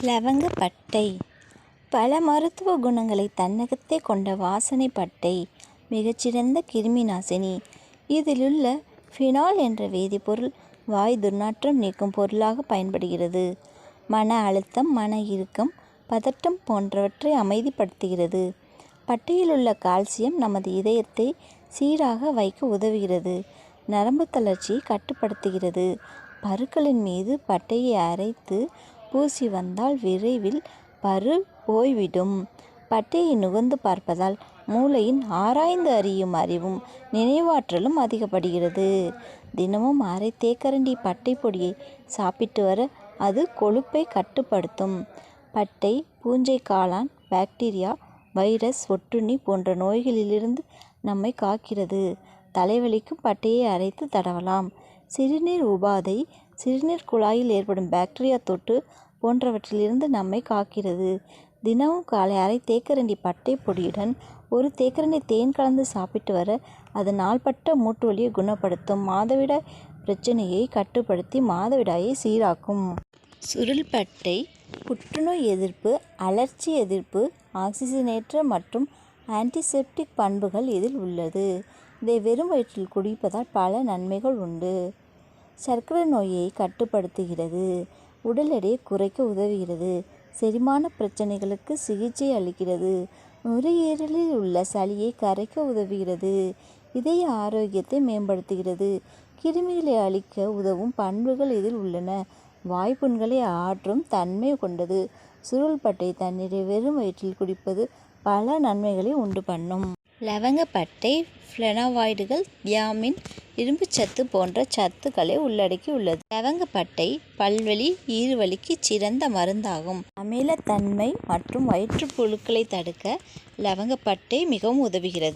லவங்கப்பட்டை பல மருத்துவ குணங்களை தன்னகத்தே கொண்ட வாசனை பட்டை மிகச்சிறந்த கிருமி நாசினி. இதிலுள்ள ஃபினால் என்ற வேதிப்பொருள் வாய் துர்நாற்றம் நீக்கும் பொருளாக பயன்படுகிறது. மன அழுத்தம் மன இறுக்கம் பதட்டம் போன்றவற்றை அமைதிப்படுத்துகிறது. பட்டையிலுள்ள கால்சியம் நமது இதயத்தை சீராக வைக்க உதவுகிறது. நரம்பு தளர்ச்சியை கட்டுப்படுத்துகிறது. பருக்களின் மீது பட்டையை அரைத்து பூசி வந்தால் விரைவில் பரு போய்விடும். பட்டையை நுகர்ந்து பார்ப்பதால் மூளையின் ஆராய்ந்து அறியும் அறிவும் நினைவாற்றலும் அதிகப்படுகிறது. தினமும் அரை தேக்கரண்டி பட்டை பொடியை சாப்பிட்டு வர அது கொழுப்பை கட்டுப்படுத்தும். பட்டை பூஞ்சை காளான் பாக்டீரியா வைரஸ் ஒட்டுண்ணி போன்ற நோய்களிலிருந்து நம்மை காக்கிறது. தலைவலிக்கு பட்டையை அரைத்து தடவலாம். சிறுநீர் உபாதை சிறுநீர் குழாயில் ஏற்படும் பாக்டீரியா தொற்று போன்றவற்றிலிருந்து நம்மை காக்கிறது. தினமும் காலை அரை தேக்கரண்டி பட்டைப் பொடியுடன் ஒரு தேக்கரண்டி தேன் கலந்து சாப்பிட்டு வர அது நாள்பட்ட மூட்டுவலியை குணப்படுத்தும். மாதவிடாய் பிரச்சனையை கட்டுப்படுத்தி மாதவிடாயை சீராக்கும். சுருள் பட்டை புற்றுநோய் எதிர்ப்பு அழற்சி எதிர்ப்பு ஆக்சிஜனேற்ற மற்றும் ஆன்டிசெப்டிக் பண்புகள் இதில் உள்ளது. இதை வெறும் வயிற்றில் குடிப்பதால் பல நன்மைகள் உண்டு. சர்க்கரை நோயை கட்டுப்படுத்துகிறது. உடல் எடையை குறைக்க உதவுகிறது. செரிமான பிரச்சனைகளுக்கு சிகிச்சை அளிக்கிறது. நுரையீரலில் உள்ள சளியை கரைக்க உதவுகிறது. இதய ஆரோக்கியத்தை மேம்படுத்துகிறது. கிருமிகளை அழிக்க உதவும் பண்புகள் இதில் உள்ளன. வாய்ப்புண்களை ஆற்றும் தன்மை கொண்டது. சுருள்பட்டை தண்ணீரை வெறும் வயிற்றில் குடிப்பது பல நன்மைகளை உண்டு பண்ணும். லவங்கப்பட்டை பிளேனோவைடுகள் தியாமின் இரும்புச்சத்து போன்ற சத்துக்களை உள்ளடக்கியுள்ளது. லவங்கப்பட்டை பல்வலி ஈறுவலிக்கு சிறந்த மருந்தாகும். அமிலத்தன்மை மற்றும் வயிற்றுப்புழுக்களை தடுக்க லவங்கப்பட்டை மிகவும் உதவுகிறது.